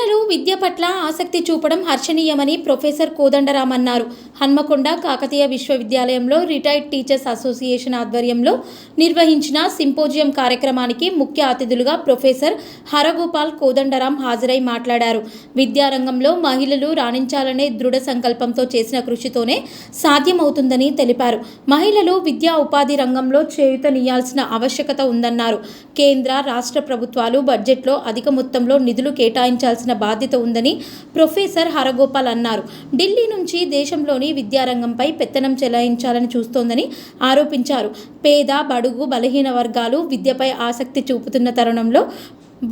పిల్లలు విద్య పట్ల ఆసక్తి చూపడం హర్షణీయమని ప్రొఫెసర్ కోదండరామ్ అన్నారు హన్మకొండ కాకతీయ విశ్వవిద్యాలయంలో రిటైర్డ్ టీచర్స్ అసోసియేషన్ ఆధ్వర్యంలో నిర్వహించిన సింపోజియం కార్యక్రమానికి ముఖ్య అతిథులుగా ప్రొఫెసర్ హరగోపాల్ కోదండరాం హాజరై మాట్లాడారు. విద్యారంగంలో మహిళలు రాణించాలనే దృఢ సంకల్పంతో చేసిన కృషితోనే సాధ్యమవుతుందని తెలిపారు. మహిళలు విద్యా ఉపాధి రంగంలో చేయూతనియాల్సిన ఆవశ్యకత ఉందన్నారు. కేంద్ర రాష్ట్ర ప్రభుత్వాలు బడ్జెట్లో అధిక మొత్తంలో నిధులు కేటాయించాల్సిన బాధ్యత బాధ్యత ఉందని ప్రొఫెసర్ హరగోపాల్ అన్నారు. ఢిల్లీ నుంచి దేశంలోని విద్యారంగంపై పెత్తనం చెలాయించాలని చూస్తోందని ఆరోపించారు. పేద బడుగు బలహీన వర్గాలు విద్యపై ఆసక్తి చూపుతున్న తరుణంలో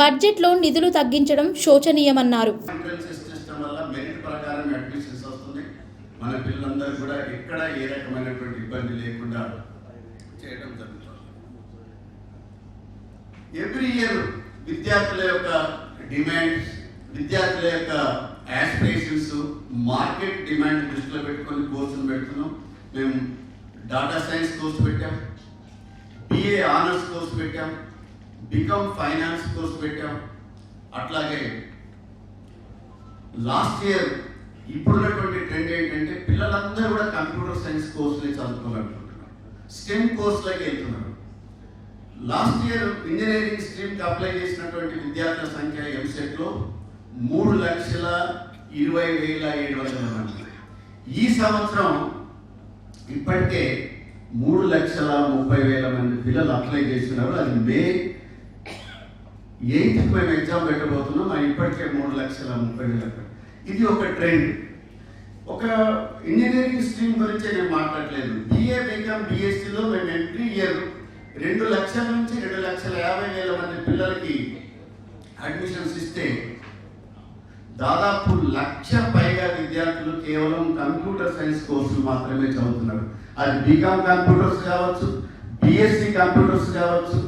బడ్జెట్లో నిధులు తగ్గించడం శోచనీయమన్నారు. మన పిల్లలందరూ కూడా ఎక్కడ ఏ రకమైనటువంటి ఇబ్బంది లేకుండా చేయడం జరుగుతుంది. ఎవ్రీ ఇయర్ విద్యార్థుల యొక్క డిమాండ్స్ విద్యార్థుల యొక్క యాస్పిరేషన్స్ మార్కెట్ డిమాండ్ దృష్టిలో పెట్టుకొని కోర్సులు పెడుతున్నాం. మేము డాటా సైన్స్ కోర్సు పెట్టాం. బిఏ ఆనర్స్ కోర్సు పెట్టాం. బికమ్ ఫైనాన్స్ కోర్సు పెట్టాం. అట్లాగే లాస్ట్ ఇయర్ ఇప్పుడున్నటువంటి ట్రెండ్ ఏంటంటే పిల్లలందరూ కూడా కంప్యూటర్ సైన్స్ కోర్సులే చదువుకోవాలనుకుంటున్నారు. స్టెమ్ కోర్సులకి వెళ్తున్నారు. లాస్ట్ ఇయర్ ఇంజనీరింగ్ స్ట్రీమ్కి అప్లై చేసినటువంటి విద్యార్థుల సంఖ్య ఎంసెట్లో మూడు లక్షల ఇరవై వేల ఏడు వందల మంది. ఈ సంవత్సరం ఇప్పటికే మూడు లక్షల ముప్పై వేల మంది పిల్లలు అప్లై చేస్తున్నారు. అది మే ఎయిత్ మేము ఎగ్జామ్ పెట్టబోతున్నాం. అది ఇప్పటికే మూడు లక్షల ముప్పై వేల ఇది ఒక ట్రెండ్. ఒక ఇంజనీరింగ్ స్ట్రీమ్ గురించి నేను మాట్లాడలేదు. బిఏ బీకామ్ బిఎస్సిలో మేము ఎవ్రీ ఇయర్ రెండు లక్షల నుంచి రెండు లక్షల యాభై వేల మంది పిల్లలకి అడ్మిషన్స్ ఇస్తే దాదాపు లక్ష పైగా విద్యార్థులు కేవలం కంప్యూటర్ సైన్స్ కోర్సులు మాత్రమే చదువుతున్నారు. అది బీకామ్ కంప్యూటర్స్ కావచ్చు బిఎస్సి కంప్యూటర్స్ కావచ్చు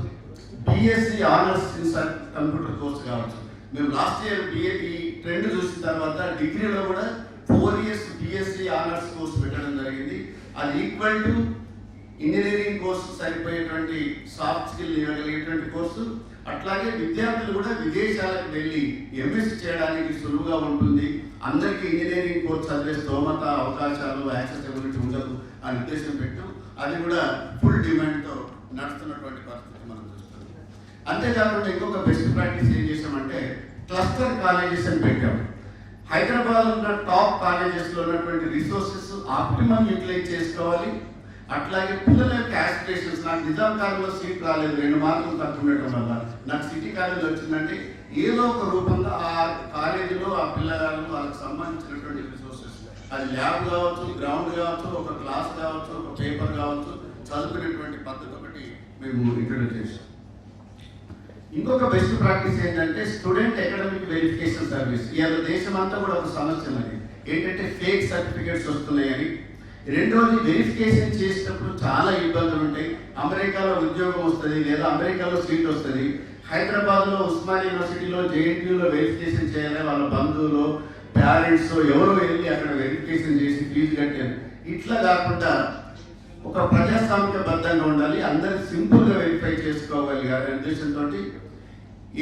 BSc honours in computer course కావచ్చు. మేము లాస్ట్ ఇయర్ బిఏ ఈ ట్రెండ్ చూసిన తర్వాత డిగ్రీలో కూడా four years BSc honours course పెట్టడం జరిగింది. అది ఈక్వల్ టు ఇంజనీరింగ్ కోర్సు సరిపోయేటువంటి సాఫ్ట్ స్కిల్ ఇవ్వగలిగేటువంటి కోర్సు. అట్లాగే విద్యార్థులు కూడా విదేశాలకు వెళ్ళి ఎంఎస్ చేయడానికి సులువుగా ఉంటుంది. అందరికీ ఇంజనీరింగ్ కోర్స్ చదివే స్తోమత అవకాశాలు యాక్సెసిబిలిటీ ఉండదు అని ఉద్దేశం పెట్టాం. అది కూడా ఫుల్ డిమాండ్తో నడుస్తున్నటువంటి పరిస్థితి మనం చూస్తున్నాం. అంతేకాకుండా ఇంకొక బెస్ట్ ప్రాక్టీస్ ఏం చేసామంటే క్లస్టర్ కాలేజెస్ అని పెట్టాం. హైదరాబాద్ ఉన్న టాప్ కాలేజెస్లో ఉన్నటువంటి రిసోర్సెస్ ఆప్టిమం యూటిలైజ్ చేసుకోవాలి. అట్లాగే పిల్లల యొక్క యాస్పిరేషన్స్ నాకు నిజాం కాలేజ్లో సీట్ రాలేదు. రెండు మార్కులు తక్కువ ఉండటం వల్ల నాకు సిటీ కాలేజ్ వచ్చిందంటే ఏదో ఒక రూపంగా ఆ కాలేజీలో ఆ పిల్లగాళ్ళు వాళ్ళకి సంబంధించినటువంటి రిసోర్సెస్ అది ల్యాబ్ కావచ్చు గ్రౌండ్ కావచ్చు ఒక క్లాస్ కావచ్చు ఒక పేపర్ కావచ్చు చదువుకునేటువంటి పద్ధతి ఒకటి మేము ఇంట్రడ్యూస్ చేసాం ఇంకొక బెస్ట్ ప్రాక్టీస్ ఏంటంటే స్టూడెంట్ అకాడమిక్ వెరిఫికేషన్ సర్వీస్ ఇవాళ దేశం అంతా కూడా ఒక సమస్య మరి. ఏంటంటే ఫేక్ సర్టిఫికేట్స్ వస్తున్నాయని రెండోది వెరిఫికేషన్ చేసేటప్పుడు చాలా ఇబ్బందులు ఉంటాయి అమెరికాలో ఉద్యోగం వస్తుంది లేదా అమెరికాలో సీట్ వస్తుంది. హైదరాబాద్లో ఉస్మాన్ యూనివర్సిటీలో జేఎన్టీయూలో వెరిఫికేషన్ చేయాలి. వాళ్ళ బంధువులు పేరెంట్స్ ఎవరో వెళ్ళి అక్కడ వెరిఫికేషన్ చేసి ఫీజు కట్టారు. ఇట్లా కాకుండా ఒక ప్రజాస్వామికబద్ధంగా ఉండాలి. అందరు సింపుల్గా వెరిఫై చేసుకోవాలి అనే ఉద్దేశంతో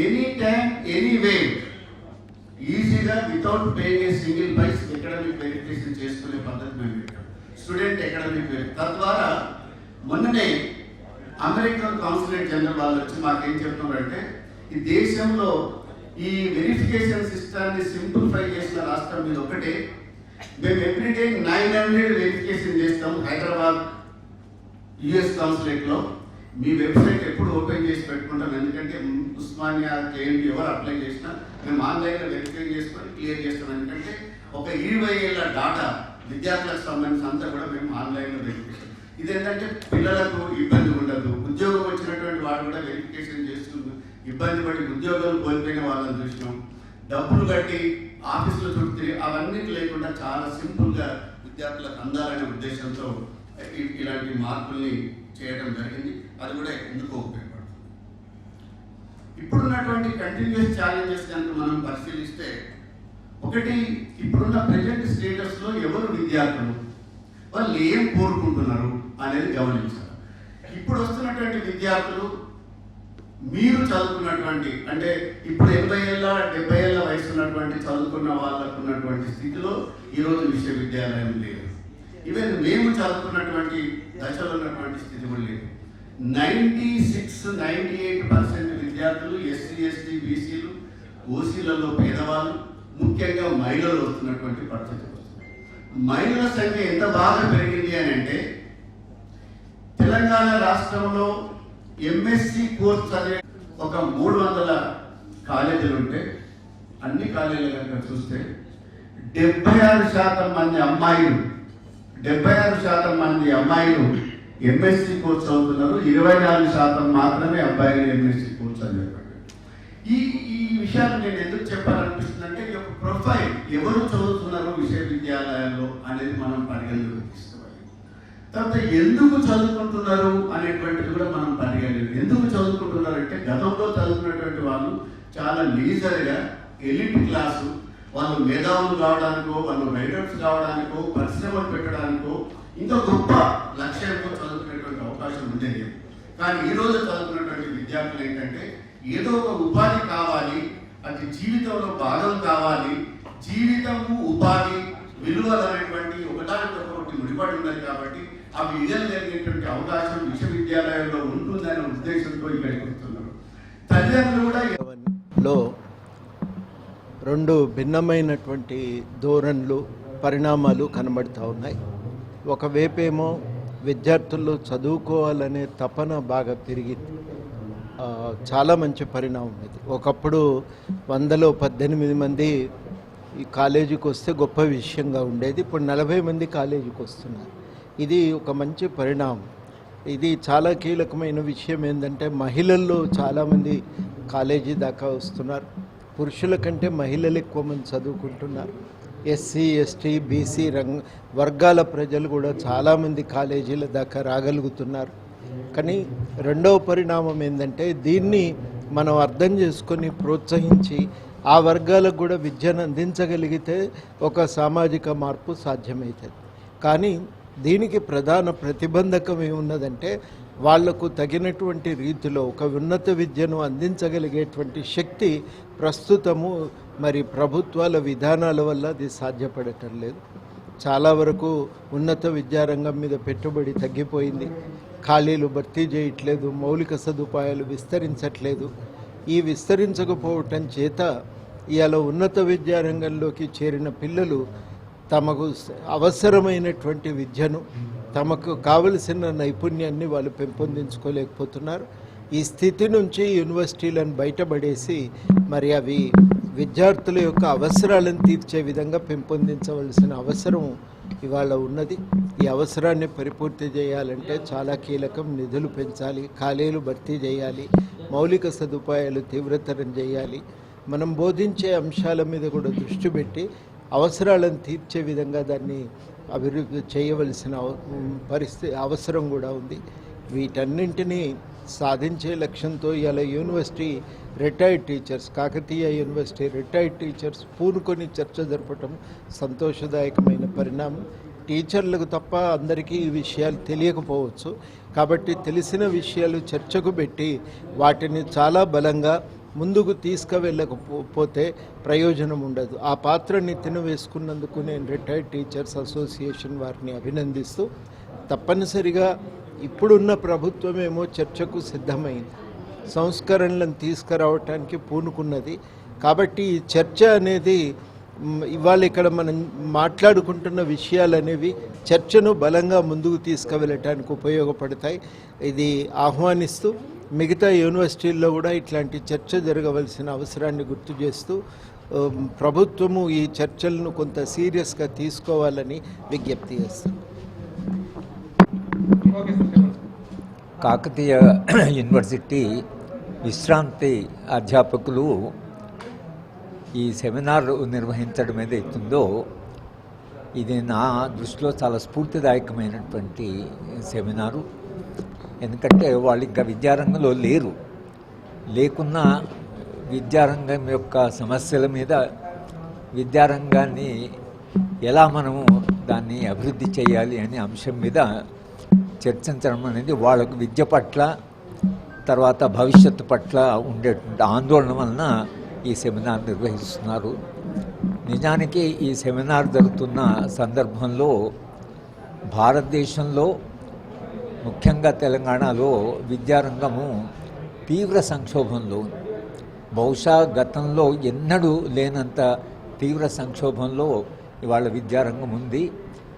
ఎనీ టైం ఎనీ వే ఈజీగా without paying a single price academic verification చేసుకునే పద్ధతి మేము పెట్టాం. స్టూడెంట్ అకాడమిక్ వెరి. తద్వారా మొన్ననే అమెరికన్ కౌన్సిలేట్ జనరల్ వాళ్ళు వచ్చి మాకేం చెప్తున్నారంటే ఈ దేశంలో ఈ వెరిఫికేషన్ సిస్టాన్ని సింప్లిఫై చేసిన రాష్ట్రం మీద ఒకటే. మేము ఎవ్రీడే నైన్ హండ్రెడ్ వెరిఫికేషన్ చేస్తాం హైదరాబాద్ యుఎస్ కౌన్సిలేట్లో. మీ వెబ్సైట్ ఎప్పుడు ఓపెన్ చేసి పెట్టుకుంటాం ఎందుకంటే ఉస్మానియా జేఎన్టీ ఎవరు అప్లై చేసినా మేము ఆన్లైన్లో వెరిఫై చేసుకొని క్లియర్ చేస్తాం. ఎందుకంటే ఒక ఇరవై ఏళ్ళ డాటా విద్యార్థులకు సంబంధించి అంతా కూడా మేము ఆన్లైన్లో వెరిఫికేషన్ ఇదేంటంటే పిల్లలకు ఇబ్బంది ఉండదు. ఉద్యోగం వచ్చినటువంటి వాడు కూడా వెరిఫికేషన్ చేస్తుంది ఇబ్బంది పడి ఉద్యోగాలు కోల్పోయిన వాళ్ళని చూసినాం. డబ్బులు కట్టి ఆఫీసులు చుట్టి అవన్నీ లేకుండా చాలా సింపుల్గా విద్యార్థులకు అందాలనే ఉద్దేశంతో ఇలాంటి మార్పుల్ని చేయడం జరిగింది. అది కూడా ఎందుకు ఉపయోగపడుతుంది. ఇప్పుడున్నటువంటి కంటిన్యూస్ ఛాలెంజెస్ కనుక మనం పరిశీలిస్తే ఒకటి ఇప్పుడున్న ప్రజెంట్ స్టేటస్లో ఎవరు విద్యార్థులు? వాళ్ళు ఏం కోరుకుంటున్నారు అనేది గమనించాలి. ఇప్పుడు వస్తున్నటువంటి విద్యార్థులు మీరు చదువుకున్నటువంటి అంటే ఇప్పుడు ఎనభై ఏళ్ళ డెబ్బై ఏళ్ళ వయసు ఉన్నటువంటి చదువుకున్న వాళ్ళకు ఉన్నటువంటి స్థితిలో ఈరోజు విశ్వవిద్యాలయం లేదు. ఈవెన్ మేము చదువుకున్నటువంటి దశలో ఉన్నటువంటి స్థితి కూడా లేదు. Ninety six ninety eight percent విద్యార్థులు ఎస్సీ ఎస్టీ బీసీలు ఓసీలలో పేదవాళ్ళు ముఖ్యంగా మహిళలు వస్తున్నటువంటి పరిస్థితి మహిళల సంఖ్య ఎంత బాగా పెరిగింది అని అంటే తెలంగాణ రాష్ట్రంలో ఎంఎస్సి కోర్స్ చదివే ఒక మూడు వందల కాలేజీలు ఉంటే అన్ని కాలేజీలు కనుక చూస్తే డెబ్బై ఆరు శాతం మంది అమ్మాయిలు డెబ్బై ఆరు శాతం మంది అమ్మాయిలు ఎంఎస్సి కోర్స్ చదువుతున్నారు. ఇరవై నాలుగు శాతం మాత్రమే అబ్బాయిలు ఎంఎస్సి కోర్స్ చదివారు ఈ ఈ విషయాలు నేను ఎందుకు చెప్పాలనిపిస్తుందంటే అబ్బాయి ఎవరు చదువుతున్నారు విశ్వవిద్యాలయాల్లో అనేది మనం పరిగణలోకి తీసుకోవాలి. తర్వాత ఎందుకు చదువుకుంటున్నారు అనేటువంటిది కూడా మనం పరిగణలేదు ఎందుకు చదువుకుంటున్నారు అంటే గతంలో చదువుకున్నటువంటి వాళ్ళు చాలా లీజర్గా ఎలిట్ క్లాసు వాళ్ళు మేధావులు కావడానికో వాళ్ళు రైడర్స్ కావడానికో పరిశ్రమలు పెట్టడానికో ఇంకా గొప్ప లక్ష్యంతో చదువుకునేటువంటి అవకాశం ఉండేది. కానీ ఈ రోజు చదువుకున్నటువంటి విద్యార్థులు ఏంటంటే ఏదో ఒక ఉపాధి కావాలి అది జీవితంలో భాగం కావాలి జీవితము ఉపాధి విలువలైనటువంటి ఒకదానికొకటి ముడిపడి ఉన్నది కాబట్టి ఆ విజయం జరిగేటువంటి అవకాశం విశ్వవిద్యాలయంలో ఉంటుందనే ఉద్దేశంతో ఇక్కడికి వస్తున్నారు తల్లిదండ్రులు కూడా లో రెండు భిన్నమైనటువంటి ధోరణులు పరిణామాలు కనబడుతూ ఉన్నాయి. ఒకవేపేమో విద్యార్థులు చదువుకోవాలనే తపన బాగా పెరిగింది చాలా మంచి పరిణామం ఇది. ఒకప్పుడు వందలో పద్దెనిమిది మంది ఈ కాలేజీకి వస్తే గొప్ప విషయంగా ఉండేది. ఇప్పుడు నలభై మంది కాలేజీకి వస్తున్నారు. ఇది ఒక మంచి పరిణామం. ఇది చాలా కీలకమైన విషయం ఏంటంటే మహిళల్లో చాలామంది కాలేజీ దాకా వస్తున్నారు. పురుషుల కంటే మహిళలు ఎక్కువ మంది చదువుకుంటున్నారు. ఎస్సీ ఎస్టీ బీసీ రంగ వర్గాల ప్రజలు కూడా చాలామంది కాలేజీల దాకా రాగలుగుతున్నారు. కానీ రెండవ పరిణామం ఏంటంటే దీన్ని మనం అర్థం చేసుకొని ప్రోత్సహించి ఆ వర్గాలకు కూడా విద్యను అందించగలిగితే ఒక సామాజిక మార్పు సాధ్యమవుతుంది కానీ దీనికి ప్రధాన ప్రతిబంధకం ఏమున్నదంటే వాళ్ళకు తగినటువంటి రీతిలో ఒక ఉన్నత విద్యను అందించగలిగేటువంటి శక్తి ప్రస్తుతము మరి ప్రభుత్వాల విధానాల వల్ల అది సాధ్యపడటం లేదు. చాలా వరకు ఉన్నత విద్యారంగం మీద పెట్టుబడి తగ్గిపోయింది. ఖాళీలు భర్తీ చేయట్లేదు మౌలిక సదుపాయాలు విస్తరించట్లేదు. ఈ విస్తరించకపోవటం చేత ఇవాళ ఉన్నత విద్యారంగంలోకి చేరిన పిల్లలు తమకు అవసరమైనటువంటి విద్యను తమకు కావలసిన నైపుణ్యాన్ని వాళ్ళు పెంపొందించుకోలేకపోతున్నారు. ఈ స్థితి నుంచి యూనివర్సిటీలను బయటపడేసి మరి అవి విద్యార్థుల యొక్క అవసరాలను తీర్చే విధంగా పెంపొందించవలసిన అవసరం ఇవాళ ఉన్నది. ఈ అవసరాన్ని పరిపూర్తి చేయాలంటే చాలా కీలకం నిధులు పెంచాలి ఖాళీలు భర్తీ చేయాలి మౌలిక సదుపాయాలు తీవ్రతరం చేయాలి. మనం బోధించే అంశాల మీద కూడా దృష్టి పెట్టి అవసరాలను తీర్చే విధంగా దాన్ని అభివృద్ధి చేయవలసిన పరిస్థితి అవసరం కూడా ఉంది. వీటన్నింటినీ సాధించే లక్ష్యంతో ఇలా university retired teachers Kakatiya university retired teachers పూనుకొని చర్చ జరపటం సంతోషదాయకమైన పరిణామం. టీచర్లకు తప్ప అందరికీ ఈ విషయాలు తెలియకపోవచ్చు. కాబట్టి తెలిసిన విషయాలు చర్చకు పెట్టి వాటిని చాలా బలంగా ముందుకు తీసుకువెళ్ళకపోతే ప్రయోజనం ఉండదు. ఆ పాత్రని తినవేసుకున్నందుకు నేను రిటైర్డ్ టీచర్స్ అసోసియేషన్ వారిని అభినందిస్తూ తప్పనిసరిగా ఇప్పుడున్న ప్రభుత్వమేమో చర్చకు సిద్ధమైంది. సంస్కరణలను తీసుకురావటానికి పూనుకున్నది. కాబట్టి ఈ చర్చ అనేది ఇవాళ ఇక్కడ మనం మాట్లాడుకుంటున్న విషయాలు అనేవి చర్చను బలంగా ముందుకు తీసుకువెళ్ళటానికి ఉపయోగపడతాయి. ఇది ఆహ్వానిస్తూ మిగతా యూనివర్సిటీల్లో కూడా ఇట్లాంటి చర్చ జరగవలసిన అవసరాన్ని గుర్తు చేస్తూ ప్రభుత్వము ఈ చర్చలను కొంత సీరియస్గా తీసుకోవాలని విజ్ఞప్తి చేస్తుంది. కాకతీయ యూనివర్సిటీ విశ్రాంతి అధ్యాపకులు ఈ సెమినార్ నిర్వహించడం ఏదైతుందో ఇది నా దృష్టిలో చాలా స్ఫూర్తిదాయకమైనటువంటి సెమినారు. ఎందుకంటే వాళ్ళు ఇంకా విద్యారంగంలో లేరు. లేకున్నా విద్యారంగం యొక్క సమస్యల మీద విద్యారంగాన్ని ఎలా మనము దాన్ని అభివృద్ధి చేయాలి అనే అంశం మీద చర్చించడం అనేది వాళ్ళకు విద్య పట్ల తర్వాత భవిష్యత్తు పట్ల ఉండేటువంటి ఆందోళన వలన ఈ సెమినార్ నిర్వహిస్తున్నారు. నిజానికి ఈ సెమినార్ జరుగుతున్న సందర్భంలో భారతదేశంలో ముఖ్యంగా తెలంగాణలో విద్యారంగము తీవ్ర సంక్షోభంలో బహుశా గతంలో ఎన్నడూ లేనంత తీవ్ర సంక్షోభంలో ఇవాళ విద్యారంగం ఉంది.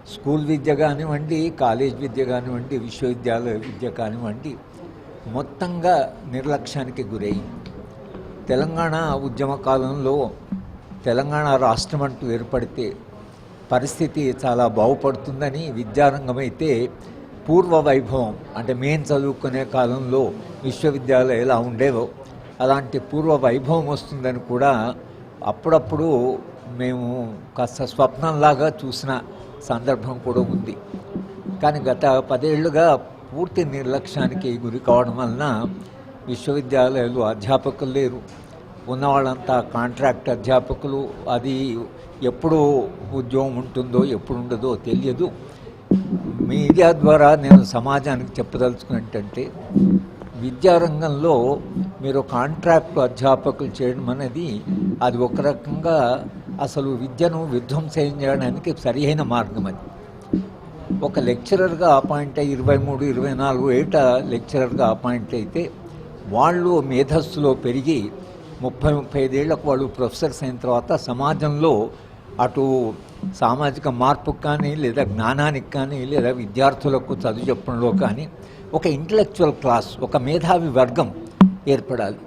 స్కూల్ విద్య కానివ్వండి కాలేజ్ విద్య కానివ్వండి విశ్వవిద్యాలయ విద్య కానివ్వండి మొత్తంగా నిర్లక్ష్యానికి గురైంది తెలంగాణ ఉద్యమ కాలంలో తెలంగాణ రాష్ట్రం అంటూ ఏర్పడితే పరిస్థితి చాలా బాగుపడుతుందని విద్యారంగం అయితే పూర్వ వైభవం అంటే మేము చదువుకునే కాలంలో విశ్వవిద్యాలయం ఎలా ఉండేవో. అలాంటి పూర్వ వైభవం వస్తుందని కూడా అప్పుడప్పుడు మేము కాస్త స్వప్నంలాగా చూసిన సందర్భం కూడా ఉంది. కానీ గత పదేళ్ళుగా పూర్తి నిర్లక్ష్యానికి గురి కావడం వలన విశ్వవిద్యాలయాలు అధ్యాపకులు లేరు. ఉన్నవాళ్ళంతా కాంట్రాక్ట్ అధ్యాపకులు. అది ఎప్పుడు ఉద్యోగం ఉంటుందో ఎప్పుడు ఉండదో తెలియదు. మీడియా ద్వారా నేను సమాజానికి చెప్పదలుచుకున్నట్టంటే విద్యారంగంలో మీరు కాంట్రాక్ట్ అధ్యాపకులు చేయడం అనేది అది ఒక రకంగా అసలు విద్యను విధ్వంసం చేయడానికి సరియైన మార్గం అది. ఒక లెక్చరర్గా అపాయింట్ అయ్యి ఇరవై మూడు ఇరవై నాలుగు ఏట లెక్చరర్గా అపాయింట్ అయితే వాళ్ళు మేధస్సులో పెరిగి ముప్పై ముప్పై ఐదేళ్ళకు వాళ్ళు ప్రొఫెసర్స్ అయిన తర్వాత సమాజంలో అటు సామాజిక మార్పుకు కానీ లేదా జ్ఞానానికి కానీ లేదా విద్యార్థులకు చదువు చెప్పడంలో కానీ ఒక ఇంటలెక్చువల్ క్లాస్ ఒక మేధావి వర్గం ఏర్పడాలి.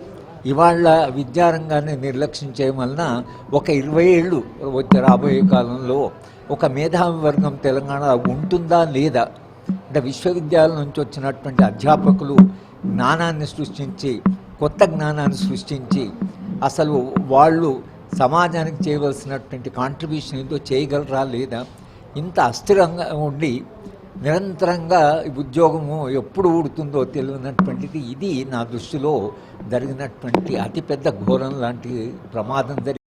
ఇవాళ విద్యారంగాన్ని నిర్లక్ష్యం చేయడం వలన ఒక ఇరవై ఏళ్ళు వచ్చే రాబోయే కాలంలో ఒక మేధావి వర్గం తెలంగాణ ఉంటుందా లేదా? అంటే విశ్వవిద్యాలయం నుంచి వచ్చినటువంటి అధ్యాపకులు జ్ఞానాన్ని సృష్టించి కొత్త జ్ఞానాన్ని సృష్టించి అసలు వాళ్ళు సమాజానికి చేయవలసినటువంటి కాంట్రిబ్యూషన్ ఏదో చేయగలరా లేదా? ఇంత అస్థిరంగా ఉండి నిరంతరంగా ఉద్యోగము ఎప్పుడు ఊడుతుందో తెలియనటువంటిది ఇది నా దృష్టిలో జరిగినటువంటి అతిపెద్ద ఘోరం లాంటి ప్రమాదం జరిగింది.